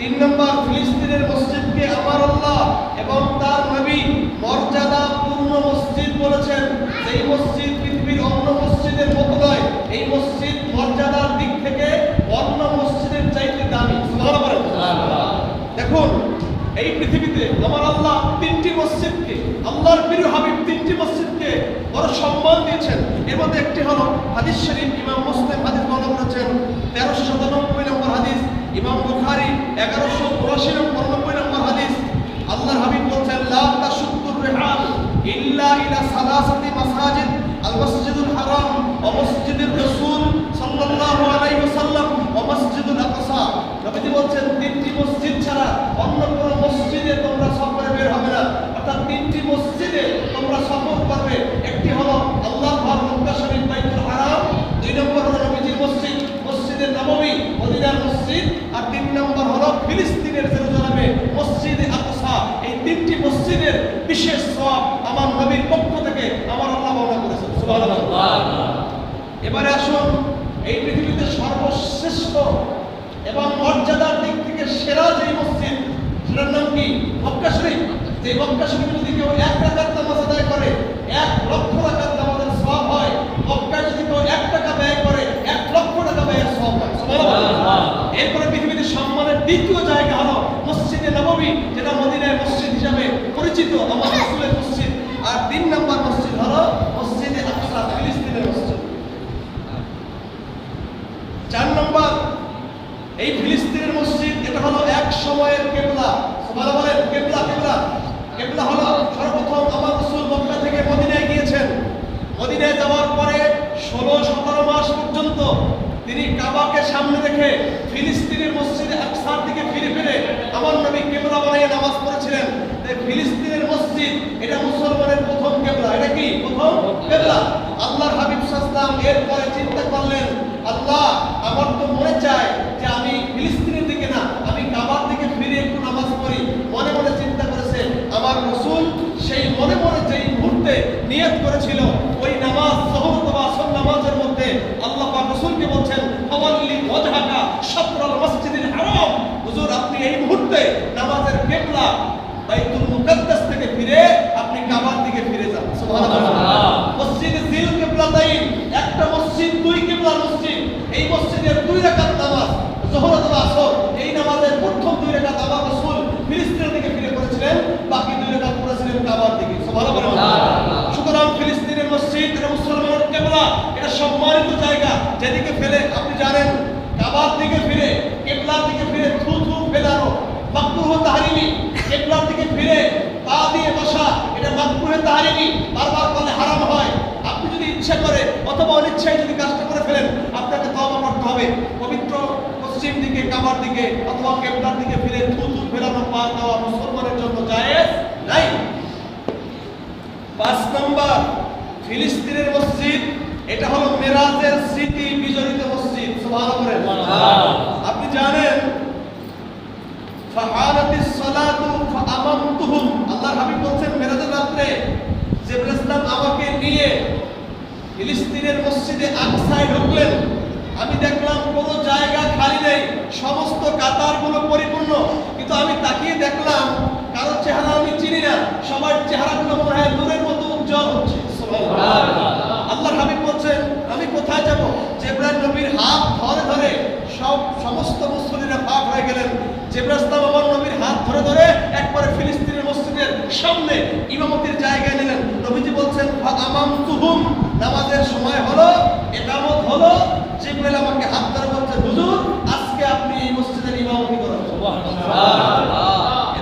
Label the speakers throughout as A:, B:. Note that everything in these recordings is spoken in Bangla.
A: তিন নম্বর ফিলিস্তিনের মসজিদকে আমার আল্লাহ এবং তার নবী মর্যাদা পূর্ণ মসজিদ বলেছেন। এই মসজিদ পৃথিবীর অন্য মসজিদের মতো নয়, এই মসজিদ মর্যাদার দিক থেকে অন্য মসজিদের চাইতে দামি। দেখুন, এই পৃথিবীতে আমার আল্লাহ তিনটি মসজিদকে, আল্লাহর প্রিয় হাবিব তিনটি মসজিদকে বড় সম্মান দিয়েছেন। এর মধ্যে একটি হলো হাদিস শরীফ উনআশি নম্বর নব্বই নম্বর হাবিব বলছেন, লা তাশুদ্দুর রিহাল ইল্লা ইলা সালাসাতি মাসাজিদ, আল মসজিদুল হারাম ওয়া মসজিদুর রাসূল সাল্লাল্লাহু আলাইহি ওয়াসাল্লাম ওয়া মসজিদুল আকসা। নবীজি বলছেন, তিনটি মসজিদ ছাড়া অন্য কোনো মসজিদে তোমরা সফরে বের হবে না অর্থাৎ তিনটি মসজিদে তোমরা সফর করবে একটি হলো আল্লাহ ঘর মক্কা শরীফ বাইতুল হারাম দুই নম্বর হলো নবীজির মসজিদ মসজিদে নববী মদিনার মসজিদ আর তিন নম্বর হলো ফিলিস্তিনের জেরুজালেমে মসজিদে আকসা এই তিনটি মসজিদের বিশেষ সওয়াব আমার নবীর পক্ষ থেকে আমার আল্লাহ বর্ণনা করেছেন সুবহানাল্লাহ এবারে আসুন, এই পৃথিবীতে সর্বশ্রেষ্ঠ এবং মর্যাদার দিক থেকে সেরা যে মসজিদ, সেটার নাম কি? মক্কা শরীফ। যে মক্কা যদি কেউ এক রাকাত নামাজ আদায় করে, এক লক্ষ রাকাত নামাজের সওয়াব হয়, মক্কায় যদি কেউ এক টাকা ব্যয় করে, এক লক্ষ টাকা ব্যয়ের সওয়াব হয়। এরপরে পৃথিবীতে সম্মানের দ্বিতীয় জায়গা হলো মসজিদে নবমী, যেটা মদিনায় মসজিদ হিসাবে পরিচিত আমার রাসূলের মসজিদ আর তিন নম্বর মসজিদ হলো মসজিদে আকসা ফিলিস্তিনের মসজিদ চার নম্বর, এই ফিলিস্তিনের মসজিদ, এটা হলো এক সময়ের কেবলা। সুবহানাল্লাহ বলেন, কেবলা কেবলা। কেবলা হলো সর্বপ্রথম আমার রাসূল মক্কা থেকে মদিনায় গিয়েছেন। মদিনায় যাওয়ার পরে ষোলো, সতেরো মাস পর্যন্ত তিনি কাবাকে সামনে রেখে ফিলিস্তিনের মসজিদে এক আকসার দিকে ফিরে ফিরে আমার নবী কেবলা বানিয়ে নামাজ পড়েছিলেন। ফিলিস্তিনের মসজিদ, এটা মুসলমানের প্রথম কেবলা। এটা কি? প্রথম কেবলা। আল্লাহর হাবিব সাল্লাম এরপরে চিন্তা করলেন আল্লাহ আমার তো মনে চায় যে আমি ফিলিস্তিনের দিকে না, আমি কাবার দিকে ফিরে একটু নামাজ পড়ি। মনে মনে চিন্তা করেছে, আমার রসুল সেই মনে মনে যেই মুহূর্তে নিয়ত করেছিল, ওই নামাজ জহর অথবা আসর নামাজের মধ্যে আল্লাহ পাক রসুলকে বলছেন, ফাওয়াল্লি ওয়াজহাকা শাতরাল মসজিদিল হারাম। হুজুর, আপনি এই মুহূর্তে নামাজের কিবলা বাইতুল মুকাদ্দাস থেকে ফিরে আপনি কাবার দিকে ফিরে যান সুবহানাল্লাহ মসজিদ জিল কিবলাতাইন একটা মসজিদ দুই কিবলার মসজিদ এই মসজিদের দুই রাকাত নামাজ জোহর অথবা আসর এই নামাজের প্রথম দুই রাকাত আমার রাসূল ফিলিস্তিনের দিকে ফিরে পড়েছিলেন বাকি দুই রাকাত পড়েছিলেন সুতরাং ফিলিস্তিনের মসজিদ এটা এটা সম্মানিত জায়গা। যেদিকে ফেলে, আপনি জানেন, কাবার দিকে ফিরে, কিবলার দিকে ফিরে থু থু ফেলানো মাকরুহ তাহরিমি কিবলার দিকে ফিরে পা দিয়ে বসা এটা মাকরুহ তাহরিমি বারবার করলে হারাম হয় আপনি যদি ইচ্ছা করে অথবা অনিচ্ছায় যদি কাজটা করে ফেলেন আপনাকে তওবা করতে হবে পবিত্র পশ্চিম দিকে কাবার দিকে অথবা কেবলার দিকে ফিরে থু থু ফেলানো পা দেওয়া মুসলমানের জন্য জায়েজ নাই পাঁচ নম্বর ফিলিস্তিনের মসজিদ এটা হলো মেরাজের স্মৃতি বিজড়িত মসজিদ সুবহানাল্লাহ আপনি জানেন ফাহালাতিস সালাতু ফাআমামতুহুম। আল্লাহর হাবিব বলছেন মেরাজের রাতে জিবরাইল ইসলাম আমাকে নিয়ে ফিলিস্তিনের মসজিদে আকসায় ঢুকলেন। আমি দেখলাম কোনো জায়গা খালি নেই সমস্ত কাতারগুলো পরিপূর্ণ। কিন্তু আমি তাকিয়ে দেখলাম কারোর চেহারা আমি চিনি না সবার চেহারাগুলো মনে হয় নূরের মতো উজ্জ্বল হচ্ছে আল্লাহর হাবিব বলছেন আমি কোথায় যাব জেব্রাইল নবীর হাত ধরে ধরে সব সমস্ত মুসলিমরা পাপ হয়ে গেলেন। যে প্রস্তাব আমার নবীর হাত ধরে ধরে একবারে ফিলিস্তিনের মসজিদের সামনে ইমামতির জায়গায় নিলেন। নবীজি বলছেন আমাম তুহুম নামাজের সময় হলো একামত হলো জিব্রাইল আমাকে হাত ধরে বলছে হুজুর আজকে আপনি এই মসজিদের ইমামতি করেন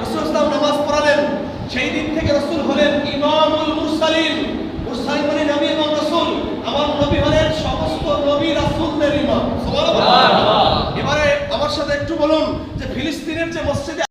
A: রাসূল ইসলাম নামাজ পড়ালেন সেই দিন থেকে রাসূল হলেন ইমামুল মুরসালিন মুরসালিন মানে নবী এবং রাসূল আমার নবী হলেন সমস্ত নবী রাসূলদের ইমাম সুবহানাল্লাহ এবারে আমার সাথে একটু বলুন যে ফিলিস্তিনের যে মসজিদে